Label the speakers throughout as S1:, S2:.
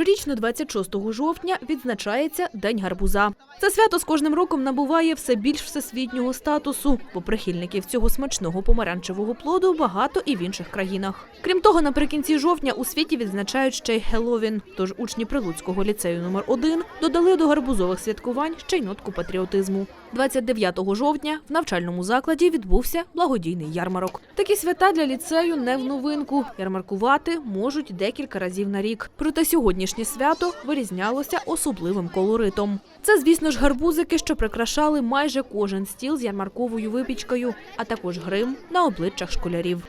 S1: Щорічно 26 жовтня відзначається День гарбуза. Це свято з кожним роком набуває все більш всесвітнього статусу, бо прихильників цього смачного помаранчевого плоду багато і в інших країнах. Крім того, наприкінці жовтня у світі відзначають ще й Хеллоуін. Тож учні Прилуцького ліцею номер 1 додали до гарбузових святкувань ще й нотку патріотизму. 29 жовтня в навчальному закладі відбувся благодійний ярмарок. Такі свята для ліцею не в новинку. Ярмаркувати можуть декілька разів на рік. Проте сьогоднішнє свято вирізнялося особливим колоритом. Це, звісно ж, гарбузики, що прикрашали майже кожен стіл з ярмарковою випічкою, а також грим на обличчях школярів.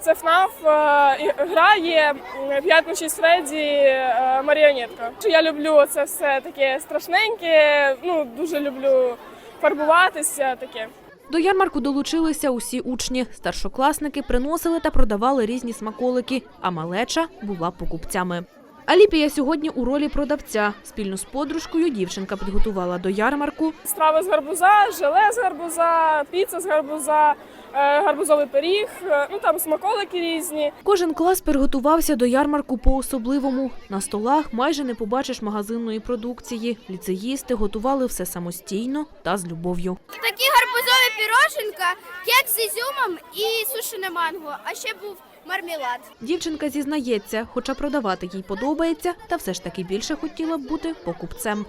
S2: Це ФНАФ е, і грає п'ятничість Фредді е, маріонетка. Я люблю це все таке страшненьке. Ну дуже люблю фарбуватися. Таке.
S1: До ярмарку долучилися усі учні. Старшокласники приносили та продавали різні смаколики, а малеча була покупцями. Аліпія сьогодні у ролі продавця. Спільно з подружкою дівчинка підготувала до ярмарку
S2: Страви з гарбуза, желе з гарбуза, піца з гарбуза, гарбузовий пиріг. е, Ну там смаколики різні.
S1: Кожен клас підготувався до ярмарку по-особливому. На столах майже не побачиш магазинної продукції. Ліцеїсти готували все самостійно та з любов'ю.
S3: Такі гарбузові піроженка, кекс з ізюмом і сушене манго. А ще був мармелад.
S1: Дівчинка зізнається, хоча продавати їй подобається, та все ж таки більше хотіла б бути покупцем.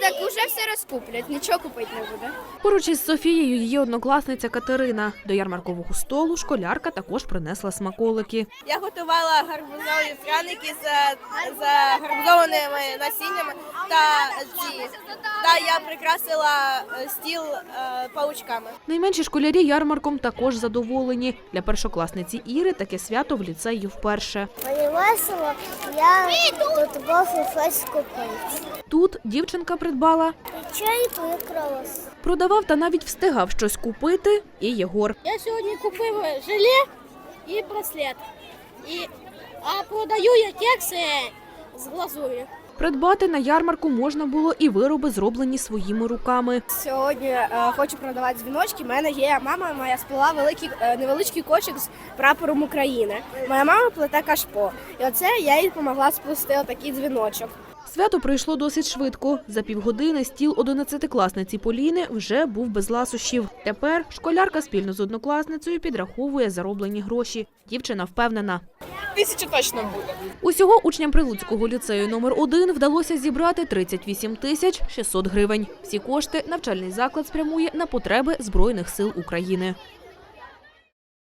S3: Так вже все розкуплять. Нічого купити не буде.
S1: Поруч із Софією її однокласниця Катерина. До ярмаркового столу школярка також принесла смаколики.
S4: Я готувала гарбузові пряники з, з гарбузованими насіннями та ці та я прикрасила е, стіл е, паучками.
S1: Найменші школярі ярмарком також задоволені. Для першокласниці Іри таке свято в ліцеї вперше.
S5: Мені весело, я тут був і щось купити.
S1: Тут дівчинка придбала,
S5: І чай прикрас.
S1: продавав та навіть встигав щось купити. І Єгор.
S6: Я сьогодні купив желе і браслет. І, а продаю я кекси з глазур'ю.
S1: Придбати на ярмарку можна було і вироби, зроблені своїми руками.
S4: Сьогодні е, хочу продавати дзвіночки. У мене є мама моя сплела великий е, невеличкий кошик з прапором України. Моя мама плете кашпо. І оце я їй допомогла сплести отакий дзвіночок.
S1: Свято пройшло досить швидко. За півгодини стіл одинадцятикласниці Поліни вже був без ласощів. Тепер школярка спільно з однокласницею підраховує зароблені гроші. Дівчина впевнена.
S2: Тисяча точно буде.
S1: Усього учням Прилуцького ліцею номер 1 вдалося зібрати 38 тисяч 600 гривень. Всі кошти навчальний заклад спрямує на потреби Збройних сил України.